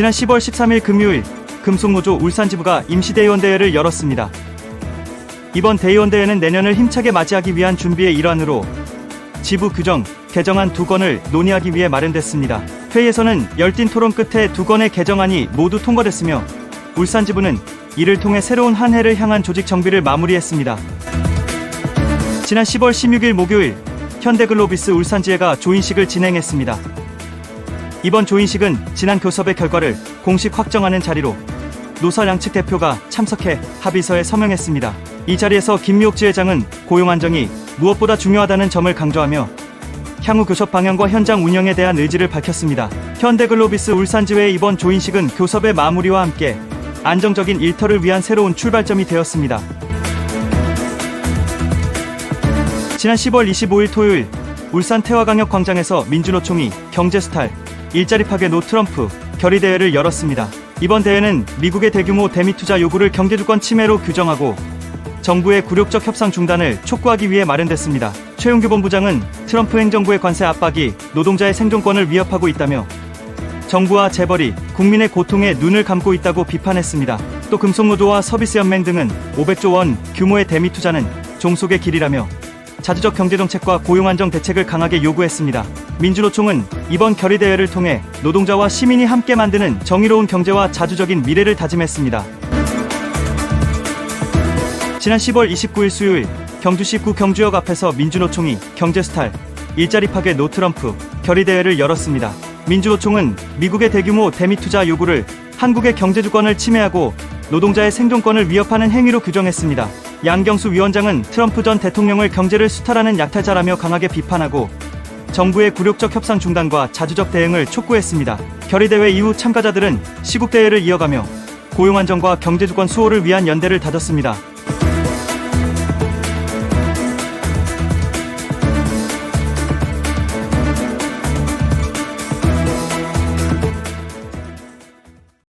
지난 10월 13일 금요일 금속노조 울산지부가 임시대의원대회를 열었습니다. 이번 대의원대회는 내년을 힘차게 맞이하기 위한 준비의 일환으로 지부 규정, 개정안 두 건을 논의하기 위해 마련됐습니다. 회의에서는 열띤 토론 끝에 두 건의 개정안이 모두 통과됐으며 울산 지부는 이를 통해 새로운 한 해를 향한 조직 정비를 마무리했습니다. 지난 10월 16일 목요일 현대글로비스 울산지회가 조인식을 진행했습니다. 이번 조인식은 지난 교섭의 결과를 공식 확정하는 자리로 노사 양측 대표가 참석해 합의서에 서명했습니다. 이 자리에서 김미옥 지 회장은 고용 안정이 무엇보다 중요하다는 점을 강조하며 향후 교섭 방향과 현장 운영에 대한 의지를 밝혔습니다. 현대글로비스 울산지회의 이번 조인식은 교섭의 마무리와 함께 안정적인 일터를 위한 새로운 출발점이 되었습니다. 지난 10월 25일 토요일 울산 태화강역 광장에서 민주노총이 경제수탈 일자리 파괴 노 트럼프 결의대회를 열었습니다. 이번 대회는 미국의 대규모 대미 투자 요구를 경제주권 침해로 규정하고 정부의 굴욕적 협상 중단을 촉구하기 위해 마련됐습니다. 최용규 본부장은 트럼프 행정부의 관세 압박이 노동자의 생존권을 위협하고 있다며 정부와 재벌이 국민의 고통에 눈을 감고 있다고 비판했습니다. 또 금속노조와 서비스연맹 등은 500조 원 규모의 대미 투자는 종속의 길이라며 자주적 경제정책과 고용안정 대책을 강하게 요구했습니다. 민주노총은 이번 결의대회를 통해 노동자와 시민이 함께 만드는 정의로운 경제와 자주적인 미래를 다짐했습니다. 지난 10월 29일 수요일 경주시 구 경주역 앞에서 민주노총이 경제스탈 일자리 파괴 노트럼프 결의대회를 열었습니다. 민주노총은 미국의 대규모 대미 투자 요구를 한국의 경제주권을 침해하고 노동자의 생존권을 위협하는 행위로 규정했습니다. 양경수 위원장은 트럼프 전 대통령을 경제를 수탈하는 약탈자라며 강하게 비판하고 정부의 굴욕적 협상 중단과 자주적 대응을 촉구했습니다. 결의대회 이후 참가자들은 시국대회를 이어가며 고용 안정과 경제주권 수호를 위한 연대를 다졌습니다.